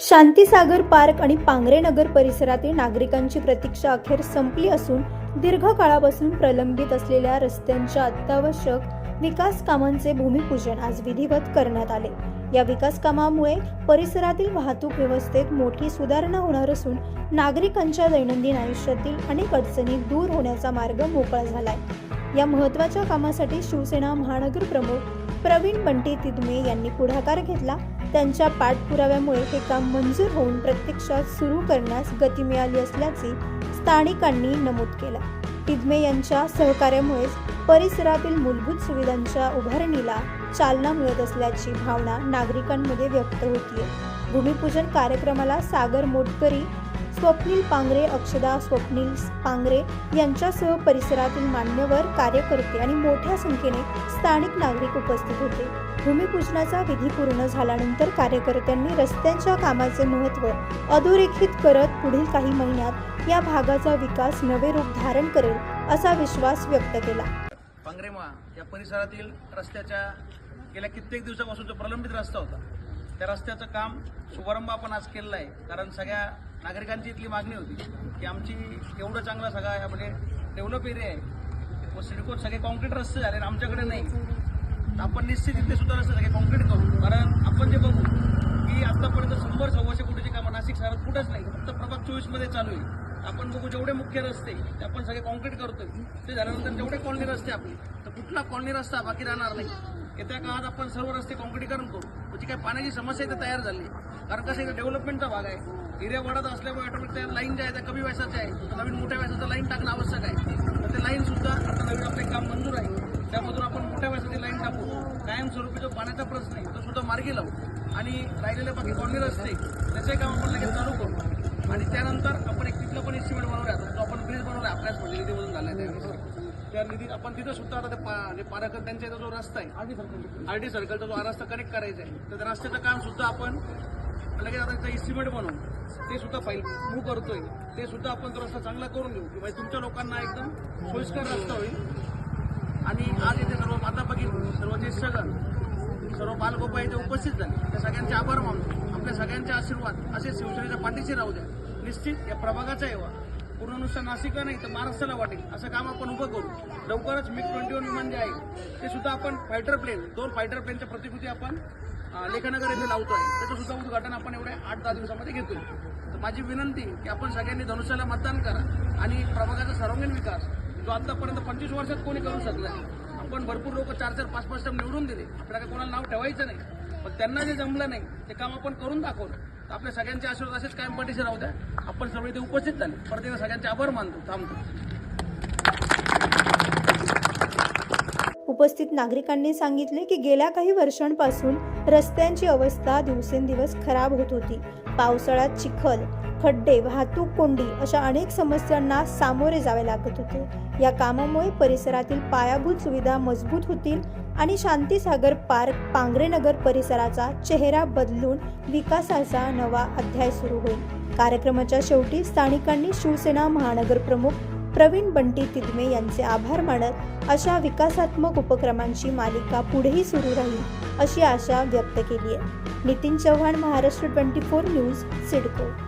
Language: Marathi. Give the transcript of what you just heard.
शांतीसागर पार्क आणि पांगरे नगर परिसरातील नागरिकांची प्रतीक्षा अखेर संपली असून दीर्घकाळापासून प्रलंबित असलेल्या रस्त्यांच्या अत्यावश्यक विकास कामांचे भूमिपूजन आज विधिवत करण्यात आले. या विकास कामामुळे परिसरातील वाहतूक व्यवस्थेत मोठी सुधारणा होणार असून नागरिकांच्या दैनंदिन आयुष्यातील अनेक अडचणी दूर होण्याचा मार्ग मोकळा झालाय. या महत्त्वाच्या कामासाठी शिवसेना महानगर प्रमुख प्रवीण बंटी तिदमे यांनी पुढाकार घेतला. त्यांच्या पाठपुराव्यामुळे हे काम मंजूर होऊन प्रत्यक्षात सुरू करण्यास गती मिळाली असल्याचे स्थानिकांनी नमूद केला. तिदमे यांच्या सहकार्यामुळेच परिसरातील मूलभूत सुविधांच्या उभारणीला चालना मिळत असल्याची भावना नागरिकांमध्ये व्यक्त होतीये. भूमिपूजन कार्यक्रमाला सागर मोटकरी स्वप्नील पांगरे अक्षदा स्वप्नील पांगरे यांच्यासह परिसरातील मान्यवर कार्यकर्ते आणि मोठ्या संख्येने स्थानिक नागरिक उपस्थित होते. भूमिपूजनाचा विधी पूर्ण झाल्यानंतर कार्यकर्त्यांनी रस्त्यांच्या कामाचे महत्त्व अधोरेखित करत पुढील काही महिन्यात या भागाचा विकास नवे रूप धारण करेल असा विश्वास व्यक्त केला. पांगरेमा या परिसरातील रस्त्याच्या गेल्या कित्येक दिवसापासून जो प्रलंबित रस्ता होता त्या रस्त्याचं काम शुभारंभ आपण आज केलेला आहे. कारण सगळ्या नागरिकांची इथली मागणी होती की आमची एवढं चांगला सगळा या म्हणजे डेव्हलप एरिया आहे. व सिडकोत सगळे कॉन्क्रीट रस्ते झाले आमच्याकडे नाही. आपण निश्चित इथे सुद्धा रस्ते सगळे कॉन्क्रीट करू. कारण आपण जे बघू की आतापर्यंत शंभर सव्वाशे कोटीची कामं नाशिक शहरात कुठंच नाही. फक्त प्रभाग चोवीसमध्ये चालू आहे. आपण बघू जेवढे मुख्य रस्ते ते आपण सगळे कॉन्क्रीट करतोय. ते झाल्यानंतर जेवढे कॉलनी रस्ते आपले तर कुठला कॉलनी रस्ता बाकी राहणार नाही. येत्या काळात आपण सर्व रस्ते कॉन्क्रीटीकरण करू. म्हणजे काय पाण्याची समस्या इथे तयार झाली कारण कसं इथे डेव्हलपमेंटचा भाग आहे. एरिया वाढत असल्यामुळे ऑटोमॅटिक त्या लाईन ज्या आहे त्या कमी व्यासाच्या आहे नवीन मोठ्या व्यासाचं लाईन टाकणं आवश्यक आहे. तर ते लाईनसुद्धा आता नवीन आपले काम मंजूर आहे त्यामधून आपण मोठ्या व्यासाची लाईन टाकू कायमस्वरूपी जो पाण्याचा प्रश्न आहे तो सुद्धा मार्गी लावू. आणि राहिलेले बाकी कॉलनी रस्ते त्याचे काम आपण लगेच चालू करू. आणि त्यानंतर आपण एक तिथलं पण एस्टिमेट बनवूया आता जो आपण ब्रिज बनवला आपल्याच म्हणजे निधीमधून झाला आहे त्यावेळेस त्या निधी आपण तिथं सुद्धा आता ते पारकर त्यांच्या इथं जो रस्ता आहे आर टी सर्कलचा जो हा रस्ता कनेक्ट करायचा आहे तर त्या रस्त्याचं काम सुद्धा आपण लगेच आता त्याचा एस्टिमेट बनवून ते सुद्धा फाईल मूव करतोय. ते सुद्धा आपण तो रस्ता चांगला करून घेऊ की म्हणजे तुमच्या लोकांना एकदम सोयीस्कर रस्ता होईल. आणि आज इथे सर्व माता भगिनी सर्व ज्येष्ठगण सर्व बालगोपा इथे उपस्थित झाले. त्या सगळ्यांचे आभार मानतो. आपल्या सगळ्यांचे आशीर्वाद. असे शिवसेनेच्या पाठीशी राहू द्या. निश्चित या प्रभागाचा येवा पूर्ण नुसतं नाशिकला नाही तर महाराष्ट्राला वाटेल. असं काम आपण उभं करू. लवकरच मिग ट्वेंटी वन विमान जे आहे ते सुद्धा आपण फायटर प्लेन दोन फायटर प्लेनच्या प्रतिकृती आपण लेखनगर येथे आहे त्याचं सुद्धा उद्घाटन आपण एवढ्या आठ दहा दिवसामध्ये घेतोय. तर माझी विनंती की आपण सगळ्यांनी धनुष्याला मतदान करा आणि प्रभागाचा सर्वांगीण विकास जो आतापर्यंत पंचवीस वर्षात कोणी करू शकलं नाही. आपण भरपूर लोक चार चार पाच पाच टर्म निवडून दिले. आपल्याला कोणाला नाव ठेवायचं नाही. पण त्यांना जे जमलं नाही ते काम आपण करून दाखवलं. तर आपल्या सगळ्यांचे आशीर्वाद असेच कायम पाठीशी राहू द्या. आपण सर्व इथे उपस्थित झाले. परत एकदा सगळ्यांचे आभार मानतो. थांबतो. उपस्थित नागरिकांनी सांगितले की गेल्या काही वर्षांपासून रस्त्यांची अवस्था दिवसेंदिवस खराब होत होती. पावसाळ्यात चिखल खड्डे वाहतूक कोंडी अशा अनेक समस्यांना सामोरे जावे लागत होते. या कामामुळे परिसरातील पायाभूत सुविधा मजबूत होतील आणि शांतीसागर पार्क पांगरेनगर परिसराचा चेहरा बदलून विकासाचा नवा अध्याय सुरू होईल. कार्यक्रमाच्या शेवटी स्थानिकांनी शिवसेना महानगर प्रमुख प्रवीण बंटी तिदमे यांचे आभार मानत अशा विकासात्मक उपक्रमांची मालिका पुढेही सुरू राहील अशी आशा व्यक्त केली आहे. Nitin Chavan Maharashtra twenty four news CIDCO.